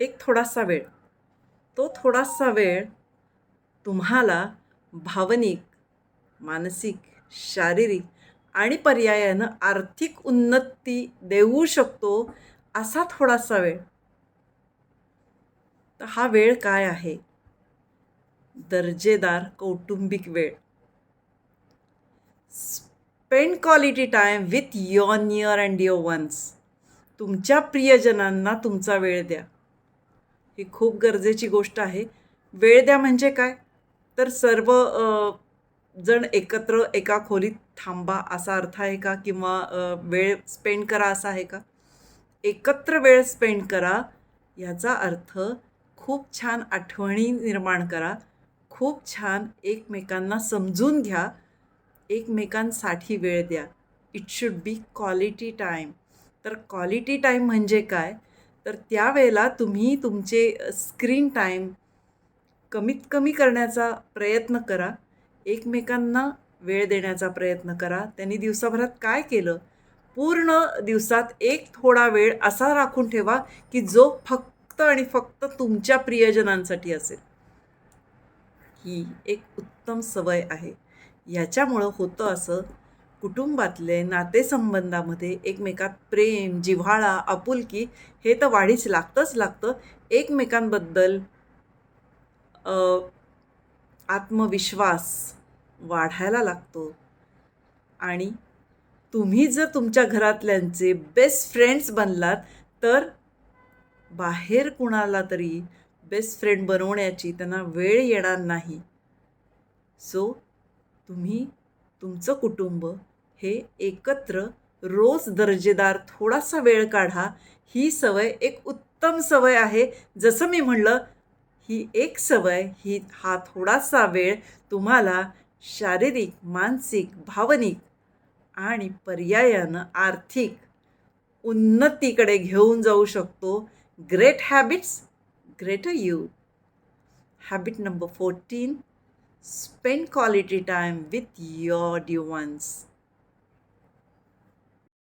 एक थोडासा वेळ. तो थोडासा वेळ तुम्हाला भावनिक मानसिक शारीरिक आणि पर्यायानं आर्थिक उन्नती देऊ शकतो असा थोडासा वेळ. तर हा वेळ काय आहे? दर्जेदार कौटुंबिक वेळ. Spend quality time with your near and your ones. तुमच्या प्रियजनांना तुमचा वेळ द्या. ही खूप गरजेची गोष्ट आहे. वेळ द्या म्हणजे काय? तर सर्व जण एकत्र एका खोलीत थांबा असा अर्थ आहे का? किंवा वेळ स्पेंड करा असा आहे का? एकत्र वेळ स्पेंड करा याचा अर्थ खूप छान आठवणी निर्माण करा. खूप छान एकमेकांना समजून घ्या. एकमेकांसाठी वेळ द्या. It should be quality time तर क्वालिटी टाईम म्हणजे काय? तर त्यावेळेला तुम्ही तुमचे स्क्रीन टाईम कमीत कमी करण्याचा प्रयत्न करा. एकमेकांना वेळ देण्याचा प्रयत्न करा. त्यांनी दिवसाभरात काय केलं? पूर्ण दिवसात एक थोडा वेळ असा राखून ठेवा की जो फक्त आणि फक्त तुमच्या प्रियजनांसाठी असेल. ही एक उत्तम सवय आहे. याच्यामुळं होतं असं कुटुंबातले नातेसंबंधामध्ये एकमेकात प्रेम जिव्हाळा आपुलकी हे तर वाढीच लागतंच लागतं. एकमेकांबद्दल आत्मविश्वास वाढायला लागतो. आणि तुम्ही जर तुमच्या घरातल्यांचे बेस्ट फ्रेंड्स बनलात तर बाहेर कुणाला तरी बेस्ट फ्रेंड बनवण्याची त्यांना वेळ येणार नाही. सो तुम्ही तुमचं कुटुंब हे एकत्र रोज दर्जेदार थोडासा वेळ काढा. ही सवय एक उत्तम सवय आहे. जसं मी म्हणलं ही एक सवय ही हा थोडासा वेळ तुम्हाला शारीरिक मानसिक भावनिक आणि पर्यायानं आर्थिक उन्नतीकडे घेऊन जाऊ शकतो. Great habits greater you habit number fourteen spend quality time with your dear